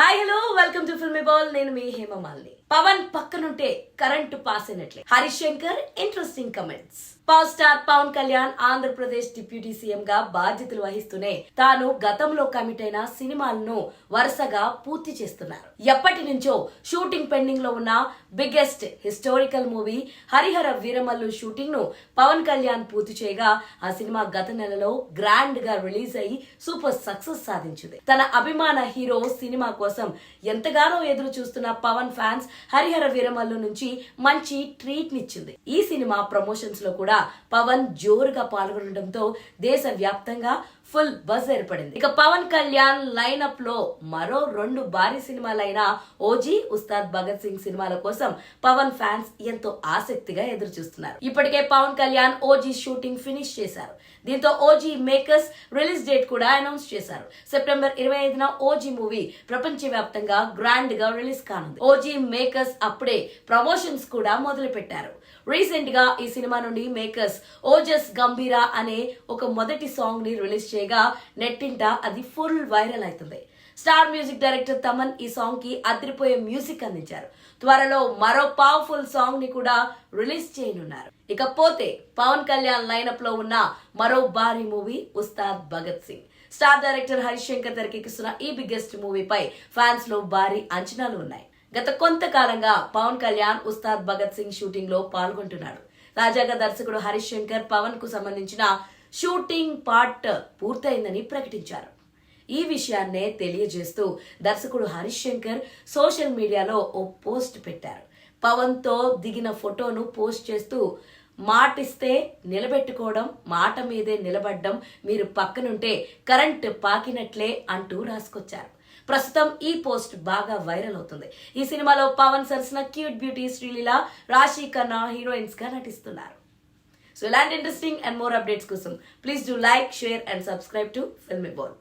Hi hello welcome to filmy బాల్ నేను మీ హేమమాలిని పవన్ పక్కనుంటే కరెంటు పాస్ అయినట్లే. Harishankar Shankar interesting comments power star Pawan Kalyan Andhra Pradesh deputy CM గా బాధ్యతలు వహిస్తూనే తాను గతంలో కమిట్ అయిన సినిమాలను వరుసగా పూర్తి చేస్తున్నారు. ఎప్పటి నుంచో షూటింగ్ పెండింగ్లో ఉన్న biggest historical movie Harihara Veeramallu షూటింగ్ను Pawan Kalyan పూర్తి చేయగా ఆ సినిమా గత నెలలో గ్రాండ్గా రిలీజ్ అయ్యి సూపర్ సక్సెస్ సాధించింది. తన అభిమాన హీరో సినిమా కోసం ఎంతగానో ఎదురు చూస్తున్న పవన్ ఫ్యాన్స్ హరిహర వీరమల్లు నుంచి మంచి ట్రీట్ నిచ్చింది. ఈ సినిమా ప్రమోషన్స్లో కూడా పవన్ జోరుగా పాల్గొనడంతో దేశ వ్యాప్తంగా ఫుల్ బజ్ ఏర్పడింది. ఇక పవన్ కళ్యాణ్ లైనప్లో మరో రెండు భారీ సినిమాలైన ఓజీ ఉస్తాద్ భగత్ సింగ్ సినిమాల కోసం పవన్ ఫ్యాన్స్ ఎంతో ఆసక్తిగా ఎదురు చూస్తున్నారు. ఇప్పటికే Pawan Kalyan OG shooting finish చేశారు. దీంతో ఓజీ మేకర్స్ రిలీజ్ డేట్ కూడా అనౌన్స్ చేశారు. సెప్టెంబర్ ఇరవై ఐదున ఓజీ మూవీ ప్రపంచ వ్యాప్తంగా గ్రాండ్గా రిలీజ్ కానుంది. ఓజీ మేకర్స్ అప్పుడే ప్రమోషన్స్ కూడా మొదలు పెట్టారు రీసెంట్గా ఈ సినిమా నుండి మేకర్స్ ఓజస్ గంభీరా అనే ఒక మొదటి సాంగ్ని రిలీజ్ చేయగా నెట్టింట అది ఫుల్ వైరల్ అవుతుంది. స్టార్ మ్యూజిక్ డైరెక్టర్ తమన్ ఈ సాంగ్కి అదిరిపోయే మ్యూజిక్ అందించారు. త్వరలో మరో పవర్ఫుల్ సాంగ్ని కూడా రిలీజ్ చేయనున్నారు. ఇకపోతే పవన్ కళ్యాణ్ లైనప్లో ఉన్న మరో భారీ movie Ustaad Bhagat Singh. Star director Harish Shankar తెరకెక్కిస్తున్న ఈ బిగ్గెస్ట్ మూవీపై ఫ్యాన్స్లో భారీ అంచనాలు ఉన్నాయి. గత కొంతకాలంగా పవన్ కళ్యాణ్ ఉస్తాద్ భగత్ సింగ్ షూటింగ్లో పాల్గొంటున్నాడు. తాజాగా దర్శకుడు హరిశంకర్ పవన్కు సంబంధించిన షూటింగ్ పార్ట్ పూర్తయిందని ప్రకటించారు. ఈ విషయాన్నే తెలియజేస్తూ దర్శకుడు హరిశంకర్ సోషల్ మీడియాలో ఓ పోస్ట్ పెట్టారు. పవన్తో దిగిన ఫోటోను పోస్ట్ చేస్తూ మాటిస్తే నిలబెట్టుకోవడం మాట మీదే నిలబడ్డం మీరు పక్కనుంటే కరెంట్ పాకినట్లే అంటూ రాసుకొచ్చారు. ప్రస్తుతం ఈ పోస్ట్ బాగా వైరల్ అవుతుంది. ఈ సినిమాలో పవన్ సరసన క్యూట్ బ్యూటీ శ్రీలీల రాశి ఖన్నా హీరోయిన్స్గా నటిస్తున్నారు. సో ఇలాంటి ఇంట్రెస్టింగ్ అండ్ మోర్ అప్డేట్స్ కోసం please do like share and subscribe to film Bol